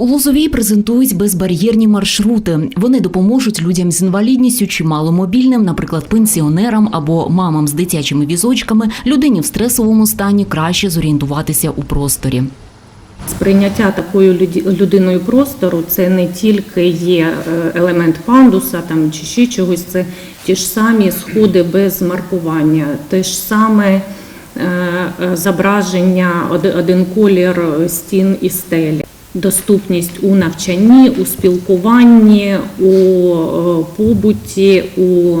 У Лозовій презентують безбар'єрні маршрути. Вони допоможуть людям з інвалідністю чи маломобільним, наприклад, пенсіонерам або мамам з дитячими візочками, людині в стресовому стані краще зорієнтуватися у просторі. Сприйняття такою людиною простору це не тільки є е, елемент пандуса там чи ще чогось, це ті ж самі сходи без маркування, те ж саме е, е, зображення один колір стін і стелі. Доступність у навчанні, у спілкуванні, у е, побуті, у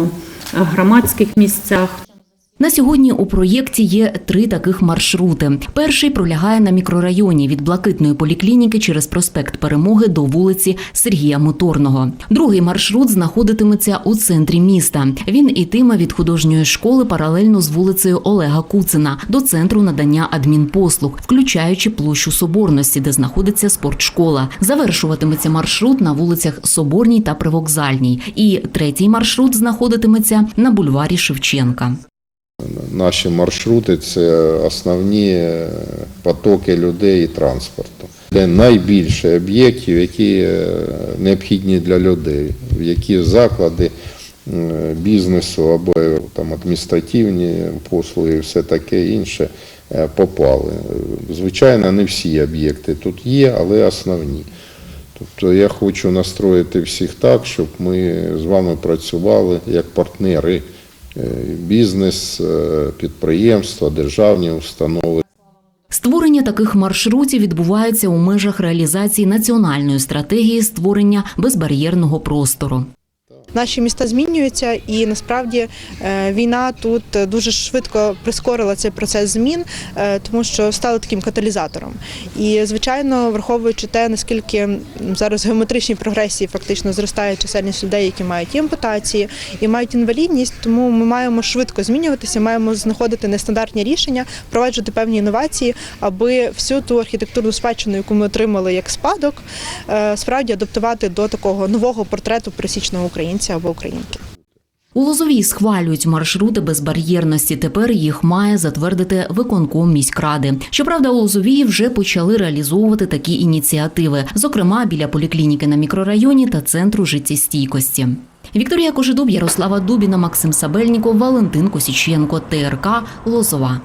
громадських місцях. На сьогодні у проєкті є три таких маршрути. Перший пролягає на мікрорайоні від блакитної поліклініки через проспект Перемоги до вулиці Сергія Моторного. Другий маршрут знаходитиметься у центрі міста. Він ітиме від художньої школи паралельно з вулицею Олега Куцина до центру надання адмінпослуг, включаючи площу Соборності, де знаходиться спортшкола. Завершуватиметься маршрут на вулицях Соборній та Привокзальній. І третій маршрут знаходитиметься на бульварі Шевченка. Наші маршрути це основні е, потоки людей і транспорту. Де найбільше об'єктів, які е, необхідні для людей, в які заклади е, бізнесу або там адміністративні послуги, і все таке інше е, попали. Звичайно, не всі об'єкти тут є, але основні. Тобто я хочу настроїти всіх так, щоб ми з вами працювали як партнери, е, бізнес, е, підприємства, державні установи. Створення таких маршрутів відбувається у межах реалізації національної стратегії створення безбар'єрного простору. Наші міста змінюються, і насправді е, війна тут дуже швидко прискорила цей процес змін, е, тому що стала таким каталізатором. І звичайно, враховуючи те, наскільки зараз в геометричній прогресії фактично зростає чисельність людей, які мають ампутації і мають інвалідність, тому ми маємо швидко змінюватися, маємо знаходити нестандартні рішення, впроваджувати певні інновації, аби всю ту архітектурну спадщину, яку ми отримали як спадок, е, справді адаптувати до такого нового портрету пересічного українця або українки. У Лозовій схвалюють маршрути безбар'єрності. Тепер їх має затвердити виконком міськради. Щоправда, у Лозовій вже почали реалізовувати такі ініціативи, зокрема біля поліклініки на мікрорайоні та центру життєстійкості. Вікторія Кожедуб, Ярослава Дубіна, Максим Сабельніков, Валентин Косіченко, ТРК Лозова.